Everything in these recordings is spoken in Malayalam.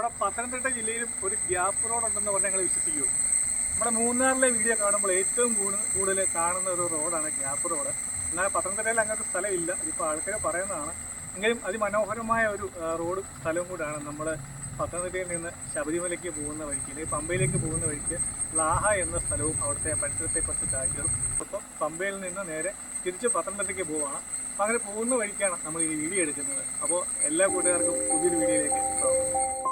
നമ്മുടെ പത്തനംതിട്ട ജില്ലയിലും ഒരു ഗ്യാപ്പ് റോഡ് ഉണ്ടെന്ന് പറഞ്ഞാൽ ഞങ്ങൾ വിശ്വസിക്കൂ. നമ്മുടെ മൂന്നാറിലെ വീഡിയോ കാണുമ്പോൾ ഏറ്റവും കൂടുതൽ കാണുന്ന ഒരു റോഡാണ് ഗ്യാപ്പ് റോഡ്. എന്നാൽ പത്തനംതിട്ടയിൽ അങ്ങനത്തെ സ്ഥലമില്ല. അതിപ്പോൾ ആൾക്കാർ പറയുന്നതാണ്. എങ്കിലും അതിമനോഹരമായ ഒരു റോഡ് സ്ഥലവും കൂടാണ് നമ്മൾ പത്തനംതിട്ടയിൽ നിന്ന് ശബരിമലയ്ക്ക് പോകുന്ന വഴിക്ക് അല്ലെങ്കിൽ പമ്പയിലേക്ക് പോകുന്ന വഴിക്ക് ലാഹ എന്ന സ്ഥലവും അവിടുത്തെ പരിസരത്തെ കുറച്ച് കാഴ്ചകളും ഇപ്പം പമ്പയിൽ നിന്ന് നേരെ തിരിച്ച് പത്തനംതിട്ടയ്ക്ക് പോവുകയാണ് അങ്ങനെ പോകുന്ന വഴിക്കാണ് നമ്മൾ ഈ വീഡിയോ എടുക്കുന്നത്. അപ്പോൾ എല്ലാ കൂട്ടുകാർക്കും പുതിയൊരു വീഡിയോയിലേക്ക് സ്വാഗതം.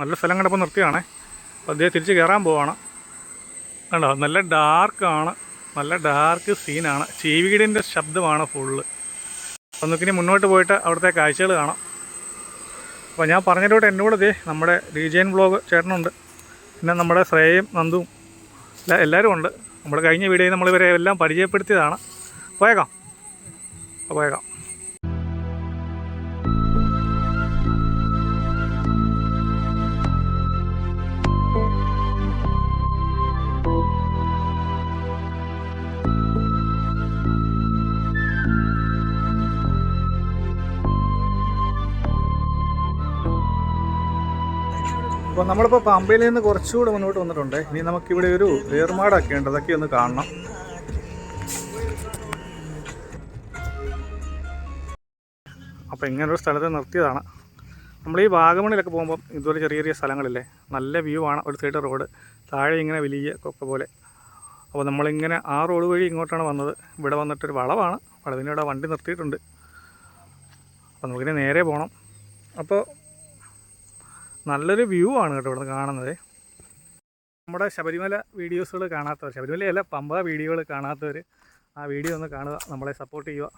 നല്ല സ്ഥലം കണ്ടപ്പോൾ നിർത്തിയാണേ അപ്പോൾ അദ്ദേഹം തിരിച്ച് കയറാൻ പോവാണ്. കണ്ടോ? നല്ല ഡാർക്കാണ്. നല്ല ഡാർക്ക് സീനാണ്. ചീവീടിന്റെ ശബ്ദമാണ് ഫുള്ള് നമുക്കിനി മുന്നോട്ട് പോയിട്ട് അവിടുത്തെ കാഴ്ചകൾ കാണാം. അപ്പോൾ ഞാൻ പറഞ്ഞതിലൂടെ എന്നോട് ദേ നമ്മുടെ ഡിജൈൻ ബ്ലോഗ് ചേട്ടനുണ്ട്. പിന്നെ നമ്മുടെ ശ്രേയയും എല്ലാ എല്ലാവരും ഉണ്ട്. നമ്മൾ കഴിഞ്ഞ വീഡിയോയിൽ നമ്മളിവരെ എല്ലാം പരിചയപ്പെടുത്തിയതാണ്. പോയേക്കാം. പോയേക്കാം. അപ്പോൾ നമ്മളിപ്പോൾ പമ്പയിൽ നിന്ന് കുറച്ചുകൂടെ മുന്നോട്ട് വന്നിട്ടുണ്ട്. ഇനി നമുക്കിവിടെ ഒരു ഏർമാടൊക്കെ ഉണ്ട് അതൊക്കെ ഒന്ന് കാണണം. അപ്പോൾ ഇങ്ങനൊരു സ്ഥലത്ത് നിർത്തിയതാണ്. നമ്മൾ ഈ വാഗമണിലൊക്കെ പോകുമ്പം ഇതുപോലെ ചെറിയ ചെറിയ സ്ഥലങ്ങളില്ലേ നല്ല വ്യൂ ആണ് ഒരു സൈഡ് റോഡ് താഴെ ഇങ്ങനെ വലിയ കൊക്ക പോലെ. അപ്പോൾ നമ്മളിങ്ങനെ ആ റോഡ് വഴി ഇങ്ങോട്ടാണ് വന്നത്. ഇവിടെ വന്നിട്ടൊരു വളവാണ്. വളവിനിവിടെ വണ്ടി നിർത്തിയിട്ടുണ്ട്. അപ്പോൾ നമുക്കിനി നേരെ പോകണം അപ്പോൾ നല്ലൊരു വ്യൂ ആണ് കേട്ടോ ഇവിടെ കാണുന്നത്. നമ്മുടെ ശബരിമല വീഡിയോസുകൾ കാണാത്തവർ ശബരിമലയല്ല പമ്പ വീഡിയോകൾ കാണാത്തവർ ആ വീഡിയോ ഒന്ന് കാണുക നമ്മളെ സപ്പോർട്ട് ചെയ്യുക.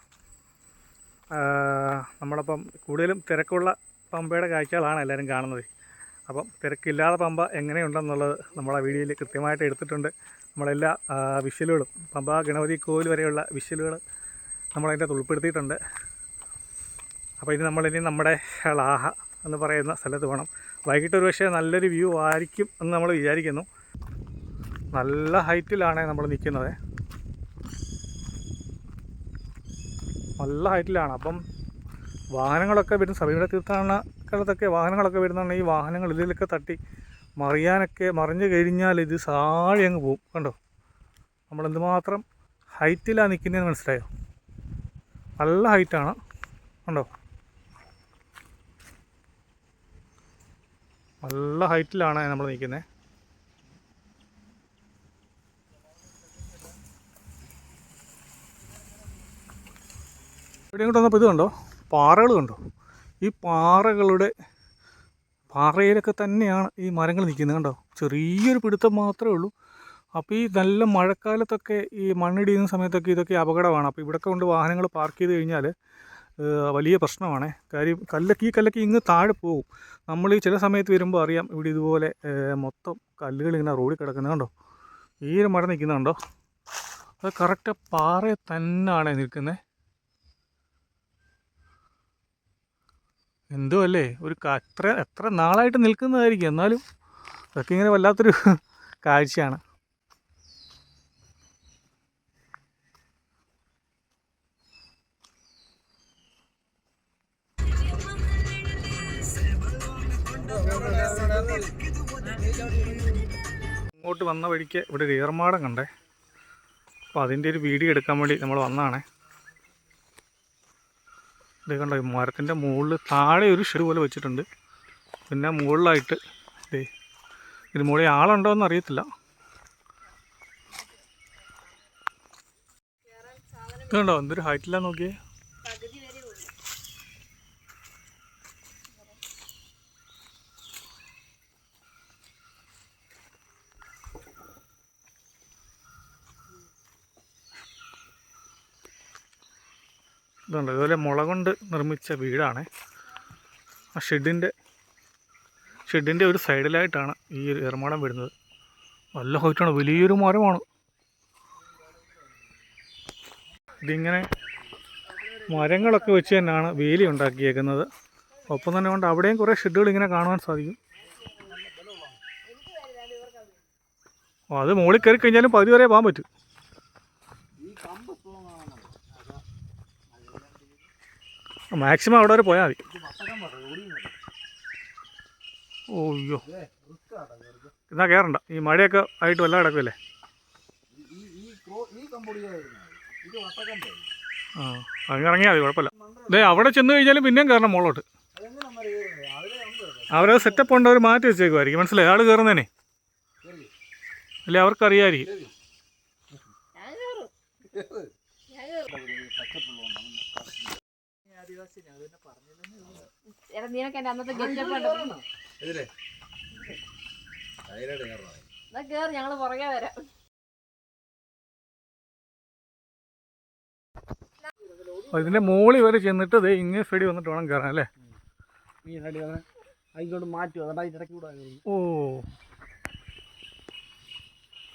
നമ്മളിപ്പം കൂടുതലും തിരക്കുള്ള പമ്പയുടെ കാഴ്ചകളാണ് എല്ലാവരും കാണുന്നത്. അപ്പം തിരക്കില്ലാതെ പമ്പ എങ്ങനെയുണ്ടെന്നുള്ളത് നമ്മളെ വീഡിയോയിൽ കൃത്യമായിട്ട് എടുത്തിട്ടുണ്ട്. നമ്മളെല്ലാ വിഷ്വലുകളും പമ്പ ഗണപതി കോവിൽ വരെയുള്ള വിഷ്വലുകൾ നമ്മളതിന്റെ ഉൾപ്പെടുത്തിയിട്ടുണ്ട്. അപ്പോൾ ഇനി നമ്മളിനി നമ്മുടെ ലാഹ എന്ന് പറയുന്ന സ്ഥലത്ത് വേണം. വൈകിട്ട് ഒരു പക്ഷേ നല്ലൊരു വ്യൂ ആയിരിക്കും എന്ന് നമ്മൾ വിചാരിക്കുന്നു. നല്ല ഹൈറ്റിലാണ് നമ്മൾ നിൽക്കുന്നത്. നല്ല ഹൈറ്റിലാണ്. അപ്പം വാഹനങ്ങളൊക്കെ വരുന്ന സമീപ തീർത്ഥാടന കാലത്തൊക്കെ വാഹനങ്ങളൊക്കെ വരുന്നുണ്ട് ഈ വാഹനങ്ങൾ ഇതിലൊക്കെ തട്ടി മറിയാനൊക്കെ മറിഞ്ഞു കഴിഞ്ഞാൽ ഇത് സാഴി അങ്ങ് പോവും കണ്ടോ? നമ്മൾ എന്തുമാത്രം ഹൈറ്റിലാണ് നിൽക്കുന്നതെന്ന് മനസ്സിലായോ? നല്ല ഹൈറ്റാണ്. കണ്ടോ? നല്ല ഹൈറ്റിലാണ് നമ്മൾ നിൽക്കുന്നത് ഇവിടെ ഇങ്ങോട്ട് വന്നപ്പോൾ ഇത് കണ്ടോ? പാറകൾ കണ്ടോ? ഈ പാറകളുടെ പാറയിലൊക്കെ തന്നെയാണ് ഈ മരങ്ങൾ നിൽക്കുന്നത് കണ്ടോ? ചെറിയൊരു പിടുത്തം മാത്രമേ ഉള്ളൂ. അപ്പോൾ ഈ നല്ല മഴക്കാലത്തൊക്കെ ഈ മണ്ണിടിയുന്ന സമയത്തൊക്കെ ഇതൊക്കെ അപകടമാണ്. അപ്പോൾ ഇവിടെയൊക്കെ കൊണ്ട് വാഹനങ്ങൾ പാർക്ക് ചെയ്ത് കഴിഞ്ഞാൽ വലിയ പ്രശ്നമാണ്. കാര്യം കല്ലൊക്കെ ഈ കല്ലൊക്കെ ഇങ്ങ് താഴെ പോകും. നമ്മൾ ഈ ചില സമയത്ത് വരുമ്പോൾ അറിയാം ഇവിടെ ഇതുപോലെ മൊത്തം കല്ലുകൾ ഇങ്ങനെ റോഡിൽ കിടക്കുന്നത് കണ്ടോ? ഈ ഒരു മരം നിൽക്കുന്നുണ്ടോ അത് കറക്റ്റ് പാറ തന്നെയാണ് നിൽക്കുന്നത് എന്തോ അല്ലേ? ഒരു എത്ര എത്ര നാളായിട്ട് നിൽക്കുന്നതായിരിക്കും എന്നാലും അതൊക്കെ ഇങ്ങനെ വല്ലാത്തൊരു കാഴ്ചയാണ്. ഇങ്ങോട്ട് വന്ന വഴിക്ക് ഇവിടെ ഒരു ഏർമാടം കണ്ടേ. അപ്പോൾ അതിന്റെ ഒരു വീഡിയോ എടുക്കാൻ വേണ്ടി നമ്മൾ വന്നതാണേ ഇത് കണ്ടോ ഈ മരത്തിന്റെ മുകളിൽ താഴെ ഒരു ഷെഡ് പോലെ വെച്ചിട്ടുണ്ട്. പിന്നെ മുകളിലായിട്ട് ദേ ഇത് മുകളിൽ ആളുണ്ടോ എന്ന് അറിയത്തില്ല. ഇത് കണ്ടോ എന്തൊരു ഹൈറ്റിലാണ് നോക്കിയേ. ഇതുണ്ട്. ഇതുപോലെ മുള കൊണ്ട് നിർമ്മിച്ച വീടാണ്. ആ ഷെഡിന്റെ ഷെഡിന്റെ ഒരു സൈഡിലായിട്ടാണ് ഈ ഒരു ഏർമാടം വരുന്നത്. നല്ല ഹൈറ്റാണ്. വലിയൊരു മരമാണ്. ഇതിങ്ങനെ മരങ്ങളൊക്കെ വെച്ച് തന്നെയാണ് വേലി ഉണ്ടാക്കിയേക്കുന്നത്. ഒപ്പം തന്നെ കൊണ്ട് അവിടെയും കുറേ ഷെഡുകൾ ഇങ്ങനെ കാണുവാൻ സാധിക്കും. അത് മുകളിൽ കയറി കഴിഞ്ഞാലും പകുതി വരെ പോകാൻ പറ്റും. മാക്സിമം അവിടെ വരെ പോയാൽ മതി. ഓയ്യോ. എന്നാ കയറണ്ട ഈ മഴയൊക്കെ ആയിട്ട് വല്ല കിടക്കുമല്ലേ ആ അങ്ങ് ഇറങ്ങിയാൽ മതി കുഴപ്പമില്ല. ദേ അവിടെ ചെന്ന് കഴിഞ്ഞാലും പിന്നെയും കയറണം മുകളോട്ട് അവരത് സെറ്റപ്പ് ഉണ്ട് അവർ മാറ്റി വെച്ചേക്കുമായിരിക്കും മനസ്സിലായി? ആൾ കയറുന്നേനെ അല്ലേ അവർക്കറിയാമായിരിക്കും എടാ നീനൊക്കെ എന്റെ അന്നത്തെ ഗെറ്റപ്പ് കേറി ഞങ്ങൾ പുറകെ വരാം. ഇതിന്റെ മോളി വരെ ചെന്നിട്ട് ദേ ഇങ്ങനെ സൈഡിൽ വന്നിട്ട് വേണം കയറാൻ അല്ലേ? അതിങ്ങോട്ട് ഇടയ്ക്ക് കൂടാ ഓ.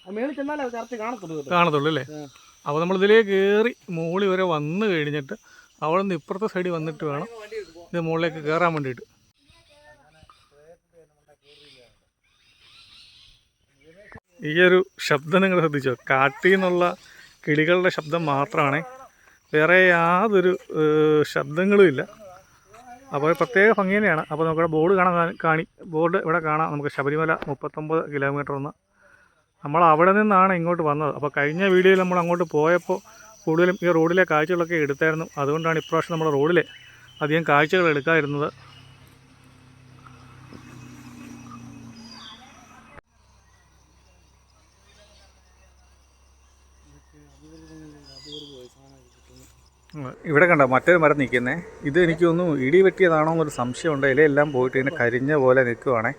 മേളിൽ ചെന്നാലേ അത് കറക്റ്റ് കാണത്തുള്ളൂ അപ്പൊ കാണത്തുള്ളൂ അല്ലേ? മോളി അപ്പോൾ നമ്മൾ ഇതിലേ കയറി മുകളിൽ വരെ വന്നു കഴിഞ്ഞിട്ട് അവിടെ നിന്ന് ഇപ്പുറത്തെ സൈഡിൽ വന്നിട്ട് വേണം ഇത് മുകളിലേക്ക് കയറാൻ വേണ്ടിയിട്ട്. ഈ ഒരു ശബ്ദം നിങ്ങൾ ശ്രദ്ധിച്ചോ? കാട്ടിൽ നിന്നുള്ള കിളികളുടെ ശബ്ദം മാത്രമാണ് വേറെ യാതൊരു ശബ്ദങ്ങളും ഇല്ല. അപ്പോൾ പ്രത്യേക ഭംഗി തന്നെയാണ്. അപ്പോൾ നമുക്കിവിടെ ബോർഡ് കാണാൻ കാണി ബോർഡ് ഇവിടെ കാണാം. നമുക്ക് ശബരിമല മുപ്പത്തൊമ്പത് കിലോമീറ്റർ എന്ന്. നമ്മൾ അവിടെ നിന്നാണ് ഇങ്ങോട്ട് വന്നത്. അപ്പോൾ കഴിഞ്ഞ വീഡിയോയിൽ നമ്മൾ അങ്ങോട്ട് പോയപ്പോൾ കൂടുതലും ഈ റോഡിലെ കാഴ്ചകളൊക്കെ എടുത്തായിരുന്നു. അതുകൊണ്ടാണ് ഇപ്രാവശ്യം നമ്മൾ റോഡിലെ അധികം കാഴ്ചകൾ എടുക്കാതിരുന്നത്. ഇവിടെ കണ്ടോ മറ്റൊരു മരം നിൽക്കുന്നേ. ഇത് എനിക്ക് തോന്നുന്നു ഇടി വെട്ടിയതാണോ എന്നൊരു സംശയമുണ്ട്. ഇലയെല്ലാം പോയിട്ട് ഇങ്ങനെ കരിഞ്ഞ പോലെ നിൽക്കുവാണേ.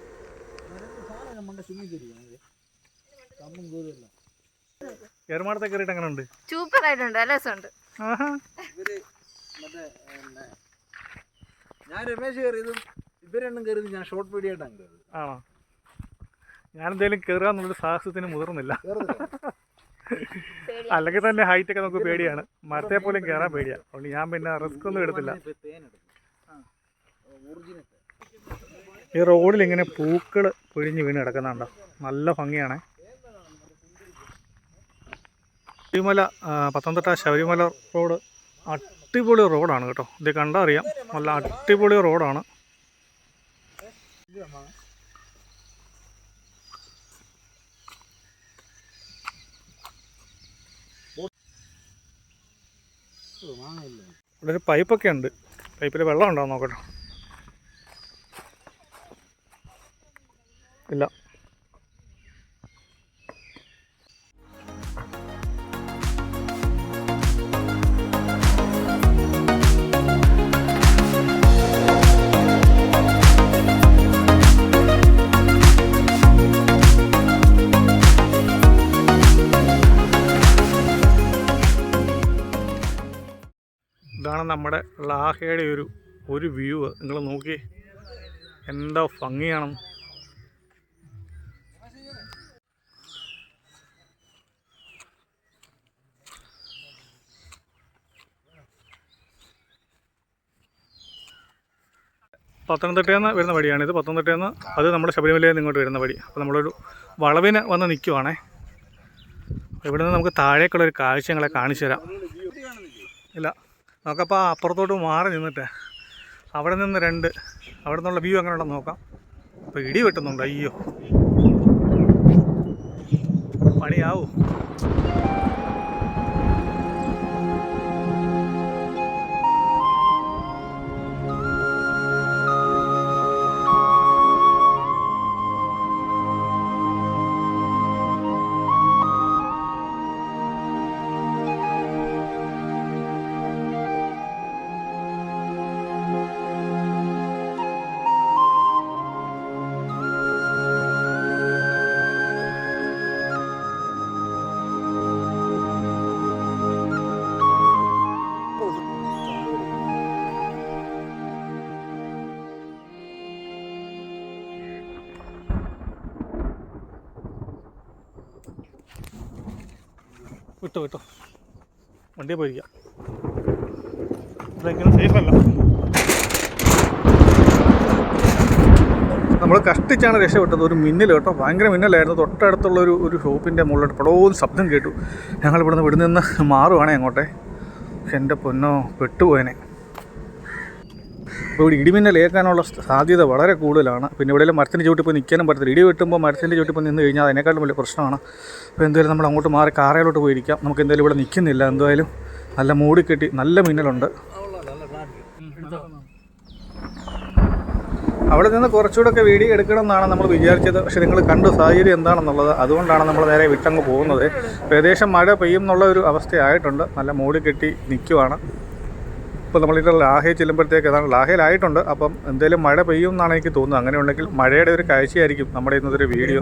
ഏർമാടത്തെ കയറിയിട്ട് അങ്ങനെ ഉണ്ട്? സൂപ്പർ ആയിട്ടുണ്ട് രസമുണ്ട്. ആഹാ. ഇവർ മറ്റേ പിന്നെ ഞാൻ രമേശ് കയറിയതും ഇവരെണ്ണം കയറിയത് ഞാൻ ഷോർട്ട് വീഡിയോ ആയിട്ടാണ് കയറിയത് ആണോ? ഞാനെന്തായാലും കയറുക എന്നുള്ള സാഹസത്തിന് മുതിർന്നില്ല. അല്ലെങ്കിൽ തന്നെ ഹൈറ്റ് ഒക്കെ നമുക്ക് പേടിയാണ്. മരത്തെ പോലും കയറാൻ പേടിയാണ് അതുകൊണ്ട് ഞാൻ പിന്നെ റിസ്ക് ഒന്നും എടുത്തില്ല. ഈ റോഡിൽ ഇങ്ങനെ പൂക്കൾ പൊഴിഞ്ഞ് വീണ് കിടക്കുന്നുണ്ടോ നല്ല ഭംഗിയാണ്. ശബരിമല പത്തനംതിട്ട ശബരിമല റോഡ് അടിപൊളി റോഡാണ് കേട്ടോ. ഇത് കണ്ടാൽ അറിയാം. നല്ല അടിപൊളി റോഡാണ്. ഇവിടെ ഒരു പൈപ്പൊക്കെ ഉണ്ട്. പൈപ്പിൽ വെള്ളം ഉണ്ടോ നോക്കട്ടോ. ഇല്ല. നമ്മുടെ ലാഹയുടെ ഒരു ഒരു വ്യൂ നിങ്ങൾ നോക്കി. എന്താ ഭംഗിയാണ് പത്തനംതിട്ടയിൽ നിന്ന് വരുന്ന വഴിയാണിത് പത്തനംതിട്ടയിൽ നിന്ന് അത് നമ്മുടെ ശബരിമലയിൽ നിന്ന് ഇങ്ങോട്ട് വരുന്ന വഴി. അപ്പോൾ നമ്മളൊരു വളവിന് വന്ന് നിൽക്കുവാണേ ഇവിടെ നിന്ന് നമുക്ക് താഴേക്കുള്ളൊരു കാഴ്ച ഞങ്ങളെ കാണിച്ചു തരാം ഇല്ല. നമുക്കപ്പോൾ അപ്പുറത്തോട്ട് മാറി നിന്നിട്ട് അവിടെ നിന്ന് രണ്ട് അവിടെ നിന്നുള്ള വ്യൂ എങ്ങനെ ഉണ്ടെന്ന് നോക്കാം. അപ്പോൾ ഇടി വെട്ടുന്നുണ്ട് അയ്യോ. പണിയാവൂ. വിട്ടോ വിട്ടോ. വണ്ടി പോയിരിക്കാം. ഇതെങ്ങനെ സേഫ് അല്ല. നമ്മൾ കഷ്ടിച്ചാണ് രക്ഷപ്പെട്ടത്. ഒരു മിന്നൽ കേട്ടോ. ഭയങ്കര മിന്നലായിരുന്നു. തൊട്ടടുത്തുള്ള ഒരു ഒരു ഷോപ്പിന്റെ മുകളിലോട്ട് പടവും ശബ്ദം കേട്ടു. ഞങ്ങൾ ഇവിടുന്ന് ഇവിടെ നിന്ന് മാറുവാണേ അങ്ങോട്ടെ. എന്റെ പൊന്നോ പെട്ടുപോയനെ. അപ്പോൾ ഇവിടെ ഇടിമിന്നൽ ഏൽക്കാനുള്ള സാധ്യത വളരെ കൂടുതലാണ്. പിന്നെ ഇവിടെ മരത്തിന്റെ ചുവട്ടിൽ പോയി നിൽക്കാനും പറ്റത്തില്ല. ഇടി വെട്ടുമ്പോൾ മരത്തിന്റെ ചുവട്ടിൽ പോയി നിന്ന് കഴിഞ്ഞാൽ അതിനേക്കാളും വലിയ പ്രശ്നമാണ്. അപ്പോൾ എന്തായാലും നമ്മൾ അങ്ങോട്ട് മാറി കാറയിലോട്ട് പോയിരിക്കാം. നമുക്ക് എന്തായാലും ഇവിടെ നിൽക്കുന്നില്ല. എന്തായാലും നല്ല മൂടിക്കെട്ടി നല്ല മിന്നലുണ്ട്. അവിടെ നിന്ന് കുറച്ചുകൂടെയൊക്കെ വീഡിയോ എടുക്കണം എന്നാണ് നമ്മൾ വിചാരിച്ചത്. പക്ഷേ നിങ്ങൾ കണ്ട സാഹചര്യം എന്താണെന്നുള്ളത് അതുകൊണ്ടാണ് നമ്മൾ നേരെ വിട്ടങ്ങ് പോകുന്നത്. ഏകദേശം മഴ പെയ്യും എന്നുള്ള ഒരു അവസ്ഥയായിട്ടുണ്ട്. നല്ല മൂടി കെട്ടി നിൽക്കുവാണ്. ഇപ്പോൾ നമ്മളിവിടെ ലാഹയിൽ ചെല്ലുമ്പോഴത്തേക്ക് അതാണ് ലാഹയിലായിട്ടുണ്ട്. അപ്പം എന്തെങ്കിലും മഴ പെയ്യും എന്നാണ് എനിക്ക് തോന്നുന്നത്. അങ്ങനെ ഉണ്ടെങ്കിൽ മഴയുടെ ഒരു കാഴ്ചയായിരിക്കും നമ്മുടെ ഇന്നത്തെ ഒരു വീഡിയോ.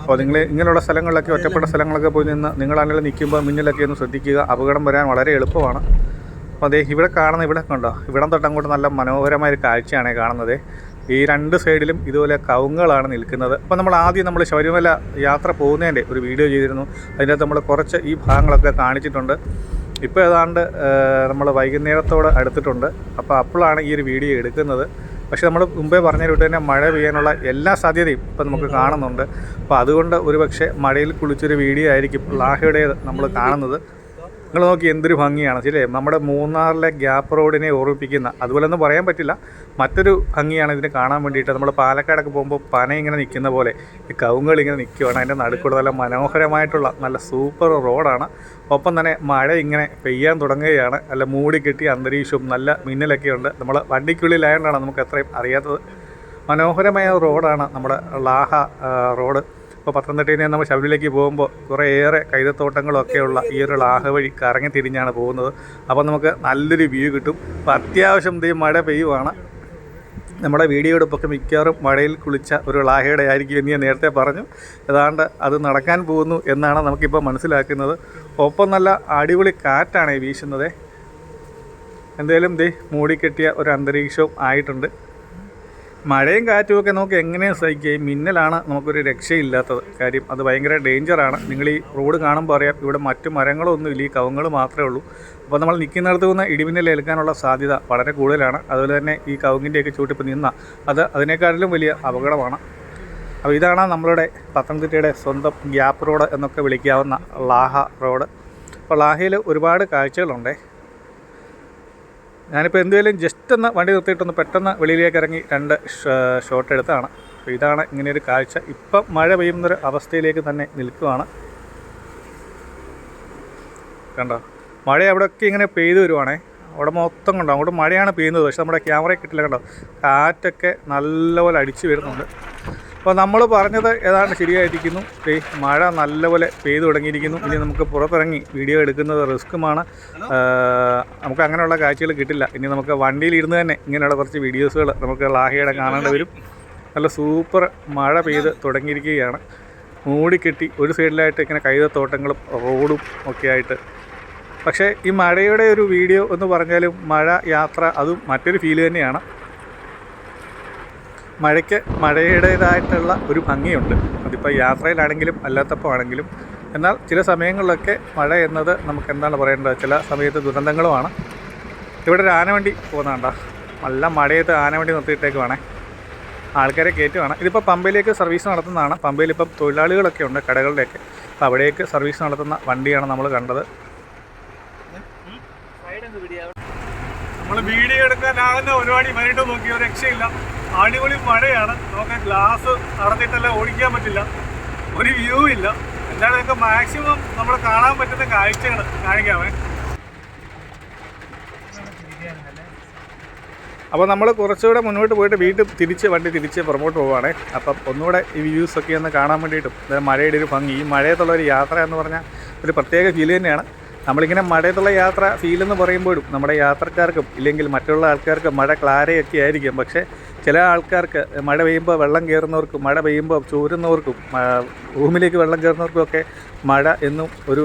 അപ്പോൾ നിങ്ങൾ ഇങ്ങനെയുള്ള സ്ഥലങ്ങളിലൊക്കെ ഒറ്റപ്പെട്ട സ്ഥലങ്ങളൊക്കെ പോയി നിന്ന് നിങ്ങളാണെങ്കിൽ നിൽക്കുമ്പോൾ മിന്നലൊക്കെ ഒന്ന് ശ്രദ്ധിക്കുക. അപകടം വരാൻ വളരെ എളുപ്പമാണ്. അപ്പോൾ അതേ ഇവിടെ കാണുന്ന ഇവിടെ കണ്ടോ? ഇവിടം തൊട്ട് അങ്ങോട്ട് നല്ല മനോഹരമായ ഒരു കാഴ്ചയാണ് കാണുന്നത്. ഈ രണ്ട് സൈഡിലും ഇതുപോലെ കവുങ്ങുകളാണ് നിൽക്കുന്നത്. അപ്പോൾ നമ്മൾ ആദ്യം നമ്മൾ ശബരിമല യാത്ര പോകുന്നതിന്റെ ഒരു വീഡിയോ ചെയ്തിരുന്നു. അതിനകത്ത് നമ്മൾ കുറച്ച് ഈ ഭാഗങ്ങളൊക്കെ കാണിച്ചിട്ടുണ്ട്. ഇപ്പോൾ ഏതാണ്ട് നമ്മൾ വൈകുന്നേരത്തോട് അടുത്തിട്ടുണ്ട്. അപ്പോൾ അപ്പോഴാണ് ഈ ഒരു വീഡിയോ എടുക്കുന്നത്. പക്ഷേ നമ്മൾ മുമ്പേ പറഞ്ഞ വിട്ട് തന്നെ മഴ പെയ്യാനുള്ള എല്ലാ സാധ്യതയും ഇപ്പം നമുക്ക് കാണുന്നുണ്ട്. അപ്പോൾ അതുകൊണ്ട് ഒരുപക്ഷെ മഴയിൽ കുളിച്ചൊരു വീഡിയോ ആയിരിക്കും ലാഹയുടേത് നമ്മൾ കാണുന്നത്. നിങ്ങൾ നോക്കി എന്തൊരു ഭംഗിയാണ് ശരിയേ നമ്മുടെ മൂന്നാറിലെ ഗ്യാപ്പ് റോഡിനെ ഓർമ്മിപ്പിക്കുന്ന അതുപോലൊന്നും പറയാൻ പറ്റില്ല. മറ്റൊരു ഭംഗിയാണ് ഇതിന് കാണാൻ വേണ്ടിയിട്ട്. നമ്മൾ പാലക്കാടൊക്കെ പോകുമ്പോൾ പന ഇങ്ങനെ നിൽക്കുന്ന പോലെ ഈ കവുങ്ങൾ ഇങ്ങനെ നിൽക്കുകയാണ് അതിന്റെ നടുക്കൂടെ നല്ല മനോഹരമായിട്ടുള്ള നല്ല സൂപ്പർ റോഡാണ്. ഒപ്പം തന്നെ മഴ ഇങ്ങനെ പെയ്യാൻ തുടങ്ങുകയാണ്. നല്ല മൂടി കെട്ടി അന്തരീക്ഷവും നല്ല മിന്നലൊക്കെ ഉണ്ട്. നമ്മൾ വണ്ടിക്കുള്ളിലായതുകൊണ്ടാണ് നമുക്ക് അത്രയും അറിയാത്തത്. മനോഹരമായ റോഡാണ് നമ്മുടെ ലാഹ റോഡ്. ഇപ്പോൾ പത്തനംതിട്ടയിൽ നിന്ന് നമ്മൾ ശബരിമലയ്ക്ക് പോകുമ്പോൾ കുറേയേറെ കൈതത്തോട്ടങ്ങളൊക്കെയുള്ള ഈ ഒരു ലാഹ വഴി കറങ്ങി തിരിഞ്ഞാണ് പോകുന്നത്. അപ്പോൾ നമുക്ക് നല്ലൊരു വ്യൂ കിട്ടും. അപ്പോൾ അത്യാവശ്യം ദേ മഴ പെയ്യുവാണ്. നമ്മുടെ വീഡിയോ എടുപ്പൊക്കെ മിക്കവാറും മഴയിൽ കുളിച്ച ഒരു ലാഹയുടെ ആയിരിക്കും എന്ന് ഞാൻ നേരത്തെ പറഞ്ഞു. ഏതാണ്ട് അത് നടക്കാൻ പോകുന്നു എന്നാണ് നമുക്കിപ്പോൾ മനസ്സിലാക്കുന്നത്. ഒപ്പം നല്ല അടിപൊളി കാറ്റാണ് വീശുന്നത്. എന്തായാലും ദേ മൂടിക്കെട്ടിയ ഒരു അന്തരീക്ഷവും ആയിട്ടുണ്ട്. മഴയും കാറ്റും ഒക്കെ നമുക്ക് എങ്ങനെ സഹിക്കുകയും മിന്നലാണ് നമുക്കൊരു രക്ഷയില്ലാത്തത്. കാര്യം അത് ഭയങ്കര ഡേഞ്ചറാണ് നിങ്ങൾ ഈ റോഡ് കാണുമ്പോൾ അറിയാം ഇവിടെ മറ്റു മരങ്ങളൊന്നും ഇല്ല. ഈ കവുങ്ങൾ മാത്രമേ ഉള്ളൂ. അപ്പോൾ നമ്മൾ നിൽക്കുന്നിടത്ത് നിന്ന് ഇടിമിന്നൽ ഏൽക്കാനുള്ള സാധ്യത വളരെ കൂടുതലാണ്. അതുപോലെ തന്നെ ഈ കവുങ്ങിന്റെയൊക്കെ ചൂട്ടിപ്പോൾ നിന്ന അത് അതിനേക്കാളിലും വലിയ അപകടമാണ്. അപ്പോൾ ഇതാണ് നമ്മളുടെ പത്തനംതിട്ടയുടെ സ്വന്തം ഗ്യാപ്പ് റോഡ് എന്നൊക്കെ വിളിക്കാവുന്ന ലാഹ റോഡ്. അപ്പോൾ ലാഹയിൽ ഒരുപാട് കാഴ്ചകളുണ്ടേ. ഞാനിപ്പോൾ എന്തുവേലും ജസ്റ്റ് ഒന്ന് വണ്ടി നിർത്തിയിട്ടൊന്ന് പെട്ടെന്ന് വെളിയിലേക്ക് ഇറങ്ങി രണ്ട് ഷോട്ട് എടുത്താണ്. അപ്പോൾ ഇതാണ് ഇങ്ങനെയൊരു കാഴ്ച. ഇപ്പം മഴ പെയ്യുന്നൊരു അവസ്ഥയിലേക്ക് തന്നെ നിൽക്കുവാണ്. കണ്ടോ? മഴ അവിടെയൊക്കെ ഇങ്ങനെ പെയ്തു വരുവാണേ. അവിടെ മൊത്തം കണ്ടോ? അങ്ങോട്ട് മഴയാണ് പെയ്യുന്നത്. പക്ഷെ നമ്മുടെ ക്യാമറയിൽ കിട്ടില്ല കണ്ടോ? കാറ്റൊക്കെ നല്ലപോലെ അടിച്ചു വരുന്നുണ്ട്. അപ്പോൾ നമ്മൾ പറഞ്ഞത് ഏതാണ്ട് ശരിയായിരിക്കുന്നു? ഈ മഴ നല്ലപോലെ പെയ്തു തുടങ്ങിയിരിക്കുന്നു. ഇനി നമുക്ക് പുറത്തിറങ്ങി വീഡിയോ എടുക്കുന്നത് റിസ്ക്കുമാണ്. നമുക്ക് അങ്ങനെയുള്ള കാഴ്ചകൾ കിട്ടില്ല. ഇനി നമുക്ക് വണ്ടിയിൽ ഇരുന്ന് തന്നെ ഇങ്ങനെയുള്ള കുറച്ച് വീഡിയോസുകൾ നമുക്ക് ലാഹയുടെ കാണേണ്ടി വരും. നല്ല സൂപ്പർ മഴ പെയ്ത് തുടങ്ങിയിരിക്കുകയാണ്. മൂടിക്കെട്ടി ഒരു സൈഡിലായിട്ട് ഇങ്ങനെ കൈതത്തോട്ടങ്ങളും റോഡും ഒക്കെ ആയിട്ട്. പക്ഷേ ഈ മഴയുടെ ഒരു വീഡിയോ എന്ന് പറഞ്ഞാലും മഴ യാത്ര അതും മറ്റൊരു ഫീൽ തന്നെയാണ്. മഴയ്ക്ക് മഴയുടേതായിട്ടുള്ള ഒരു ഭംഗിയുണ്ട് അതിപ്പോൾ യാത്രയിലാണെങ്കിലും അല്ലാത്തപ്പോൾ ആണെങ്കിലും എന്നാൽ ചില സമയങ്ങളിലൊക്കെ മഴ എന്നത് നമുക്ക് എന്താണ് പറയേണ്ടത് ചില സമയത്ത് ദുരന്തങ്ങളുമാണ് ഇവിടെ ഒരു ആനവണ്ടി പോകുന്നതാണ്ട നല്ല മഴയത്ത് ആനവണ്ടി നിർത്തിയിട്ടേക്ക് വേണേ ആൾക്കാരെ കയറ്റുവാണ് ഇതിപ്പോൾ പമ്പയിലേക്ക് സർവീസ് നടത്തുന്നതാണ് പമ്പയിൽ ഇപ്പം തൊഴിലാളികളൊക്കെ ഉണ്ട് കടകളിലേക്ക് അപ്പോൾ അവിടേക്ക് സർവീസ് നടത്തുന്ന വണ്ടിയാണ് നമ്മൾ കണ്ടത് നമ്മൾ വീഡിയോ എടുക്കാൻ എടുക്കാനാകുന്ന ഒരുപാട് വരട്ട് നോക്കി രക്ഷയില്ല അടിപൊളി മഴയാണ്. നമുക്ക് ഗ്ലാസ് നടത്തിയിട്ടല്ല ഓടിക്കാൻ പറ്റില്ല. ഒരു വ്യൂ ഇല്ല. എന്തായാലും നമുക്ക് മാക്സിമം നമ്മൾ കാണാൻ പറ്റുന്ന കാഴ്ചകൾ കാണിക്കാമേ അപ്പോൾ നമ്മൾ കുറച്ചുകൂടെ മുന്നോട്ട് പോയിട്ട് വീണ്ടും തിരിച്ച് വണ്ടി തിരിച്ച് പുറമോട്ട് പോവുകയാണേ അപ്പം ഒന്നുകൂടെ ഈ വ്യൂസ് ഒക്കെ ഒന്ന് കാണാൻ വേണ്ടിയിട്ടും. മഴയുടെ ഒരു ഭംഗി. ഈ മഴയത്തുള്ള ഒരു യാത്ര എന്ന് പറഞ്ഞാൽ ഒരു പ്രത്യേക ഫീൽ തന്നെയാണ്. നമ്മളിങ്ങനെ മഴയത്തുള്ള യാത്ര ഫീൽ എന്ന് പറയുമ്പോഴും നമ്മുടെ യാത്രക്കാർക്കും ഇല്ലെങ്കിൽ മറ്റുള്ള ആൾക്കാർക്ക് മഴ ക്ലാരയൊക്കെ ആയിരിക്കും. പക്ഷേ ചില ആൾക്കാർക്ക് മഴ പെയ്യുമ്പോൾ വെള്ളം കയറുന്നവർക്കും മഴ പെയ്യുമ്പോൾ ചോരുന്നവർക്കും റൂമിലേക്ക് വെള്ളം കയറുന്നവർക്കും ഒക്കെ മഴ എന്നും ഒരു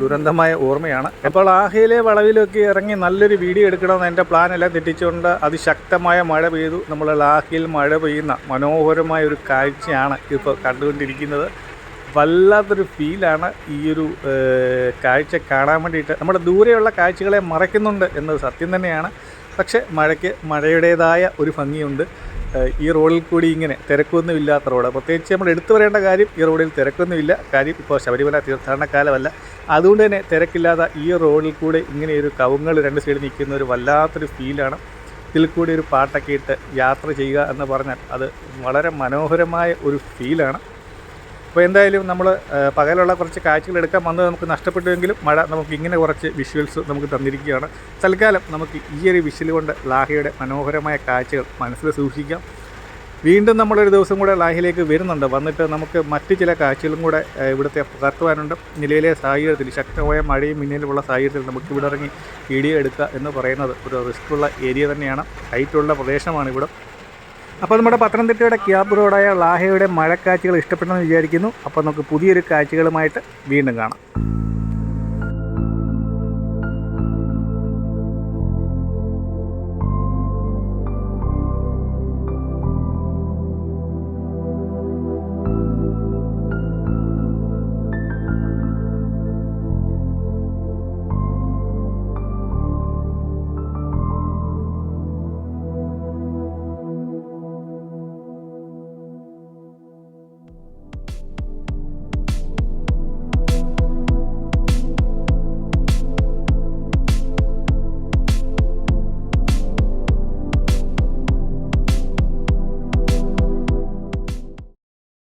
ദുരന്തമായ ഓർമ്മയാണ്. അപ്പോൾ ആഹയിലെ വളവിലൊക്കെ ഇറങ്ങി നല്ലൊരു വീഡിയോ എടുക്കണമെന്ന് എന്റെ പ്ലാനെല്ലാം തെറ്റിച്ചുകൊണ്ട് അതിശക്തമായ മഴ പെയ്തു. നമ്മൾ ലാഹിയിൽ മഴ പെയ്യുന്ന മനോഹരമായ ഒരു കാഴ്ചയാണ് ഇപ്പോൾ കണ്ടുകൊണ്ടിരിക്കുന്നത്. വല്ലാത്തൊരു ഫീലാണ് ഈ ഒരു കാഴ്ച കാണാൻ വേണ്ടിയിട്ട്. നമ്മുടെ ദൂരെയുള്ള കാഴ്ചകളെ മറയ്ക്കുന്നുണ്ട് എന്നത് സത്യം തന്നെയാണ്. പക്ഷേ മഴയ്ക്ക് മഴയുടേതായ ഒരു ഭംഗിയുണ്ട്. ഈ റോഡിൽ കൂടി ഇങ്ങനെ തിരക്കൊന്നും ഇല്ലാത്ത റോഡ്. പ്രത്യേകിച്ച് നമ്മൾ എടുത്തു പറയേണ്ട കാര്യം ഈ റോഡിൽ തിരക്കൊന്നുമില്ല. കാര്യം ഇപ്പോൾ ശബരിമല തീർത്ഥാടന കാലമല്ല. അതുകൊണ്ട് തന്നെ തിരക്കില്ലാത്ത ഈ റോഡിൽ കൂടെ ഇങ്ങനെ ഒരു കവുങ്ങൾ രണ്ട് സൈഡിൽ നിൽക്കുന്ന ഒരു വല്ലാത്തൊരു ഫീലാണ്. ഇതിൽ കൂടി ഒരു പാട്ടൊക്കെ ഇട്ട് യാത്ര ചെയ്യുക എന്ന് പറഞ്ഞാൽ അത് വളരെ മനോഹരമായ ഒരു ഫീലാണ്. അപ്പോൾ എന്തായാലും നമ്മൾ പകലുള്ള കുറച്ച് കാഴ്ചകൾ എടുക്കാൻ വന്നത് നമുക്ക് നഷ്ടപ്പെട്ടുവെങ്കിലും മഴ നമുക്ക് ഇങ്ങനെ കുറച്ച് വിഷ്വൽസ് നമുക്ക് തന്നിരിക്കുകയാണ്. തൽക്കാലം നമുക്ക് ഈ ഒരു വിഷ്വൽ കൊണ്ട് ലാഹയുടെ മനോഹരമായ കാഴ്ചകൾ മനസ്സിൽ സൂക്ഷിക്കാം. വീണ്ടും നമ്മളൊരു ദിവസം കൂടെ ലാഹിലേക്ക് വരുന്നുണ്ട്. വന്നിട്ട് നമുക്ക് മറ്റ് ചില കാഴ്ചകളും കൂടെ ഇവിടുത്തെ പകർത്തുവാനുണ്ട് നിലയിലെ സാഹചര്യത്തിൽ ശക്തമായ മഴയും മിന്നലുമുള്ള സാഹചര്യത്തിൽ നമുക്ക് ഇവിടെ ഇറങ്ങി വീഡിയോ എടുക്കുക എന്ന് പറയുന്നത് ഒരു റിസ്ക്കുള്ള ഏരിയ തന്നെയാണ്. ഹൈറ്റുള്ള പ്രദേശമാണ് ഇവിടെ. അപ്പോൾ നമ്മുടെ പത്തനംതിട്ടയുടെ ക്യാബ് റോഡായ ലാഹയുടെ മഴക്കാഴ്ചകൾ ഇഷ്ടപ്പെട്ടെന്ന് വിചാരിക്കുന്നു. അപ്പോൾ നമുക്ക് പുതിയൊരു കാഴ്ചകളുമായിട്ട് വീണ്ടും കാണാം.